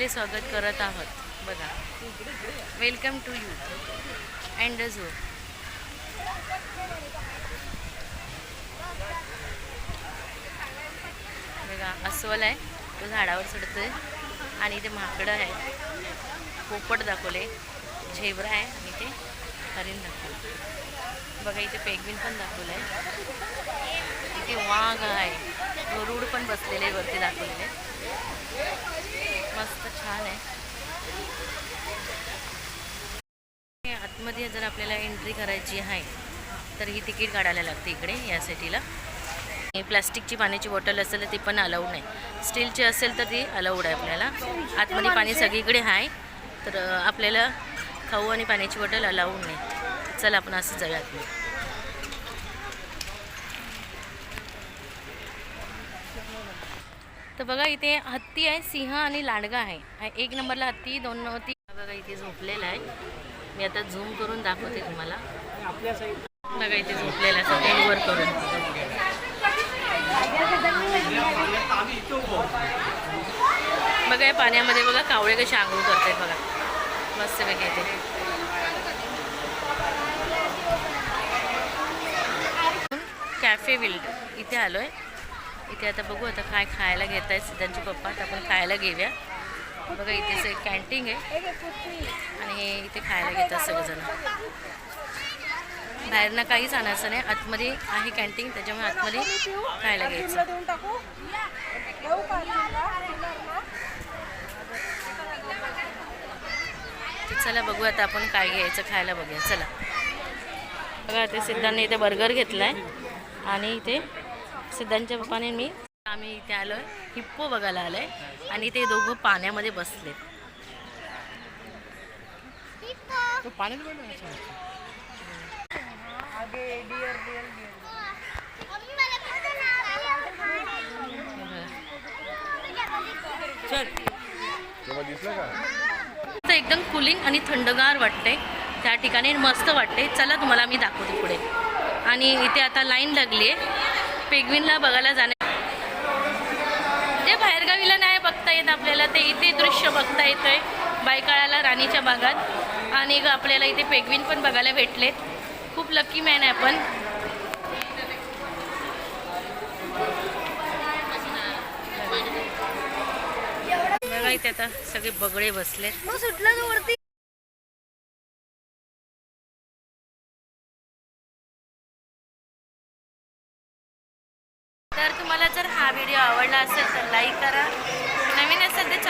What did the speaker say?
आपले स्वागत करत आहोत. बघा. वेलकम टू यू अँड झो बघा अस्वल आहे. तो झाडावर चढतोय. आणि इथे माकडं आहे पोपट दाखवले. झेब्रा आहे. आणि ते हरिण दाखवलं. बघा इथे पेगविन पण दाखवलं आहे इथे वाघ आहे. गरुड पण बसलेले वरती दाखवलेले. मस्त छान आहे. आतमध्ये जर आपल्याला एंट्री करायची आहे तर ही तिकीट काढायला लागते इकडे या सिटीला. आणि प्लास्टिकची पाण्याची बॉटल असेल तर ती पण अलाउड नाही. स्टीलची असेल तर ती अलाउड आहे आपल्याला. आतमध्ये पाणी सगळीकडे आहे तर आपल्याला खाऊ आणि पाण्याची बॉटल अलाउड नाही. चल आपण असं जाऊया आतमध्ये. तर बघा इथे हत्ती आहे सिंह आणि लांडगा आहे. एक नंबरला हत्ती दोन नंबरती बघा इथे झोपलेला आहे. मी आता झूम करून दाखवते तुम्हाला. बघा इथे झोपलेला आहे. सगळे वर करून. बघा या पाण्यामध्ये बघा कावळे कसे आंघोळ करते बघा. मस्त पैकी इथे. Cafe wild. इथे आलो आहे इथे आता बघू आता काय खायला घेत आहेत सिद्धांचे पप्पा. तर आपण खायला घेऊया. बघा इथेच एक कॅन्टीन आहे. आणि हे इथे खायला घेतात सगळेजण. बाहेरनं काहीच आणायचं नाही. आतमध्ये आहे कॅन्टीन त्याच्यामुळे आतमध्ये खायला घ्यायचं. चला बघू आता आपण काय घ्यायचं खायला बघूया. चला. बघा ते सिद्धांनी इथे बर्गर घेतलाय. आणि इथे सिद्धांच्या पप्पाने मी आम्ही इथे आलो हिप्पो बघायला आलोय. आणि ते दोघं पाण्यामध्ये बसले एकदम कुलिंग आणि थंडगार वाटते त्या ठिकाणी मस्त वाटते चला तुम्हाला मी दाखवते पुढे. आणि इथे आता लाईन लागली आहे पेगविनला बघायला जाणे. ते बाहेरगावीला नाही बघता येत आपल्याला ते इथे दृश्य बघता येतंय बायकाळाला राणीच्या भागात आणि आपल्याला इथे पेगविन पण बघायला भेटले. खूप लकी मॅन आहे आपण. बघा इथे आता सगळे बगळे बसले सुटलं तो वरती. तुम्हाला जर हा व्हिडिओ आवडला असेल तर लाईक करा. नवीन असेल तर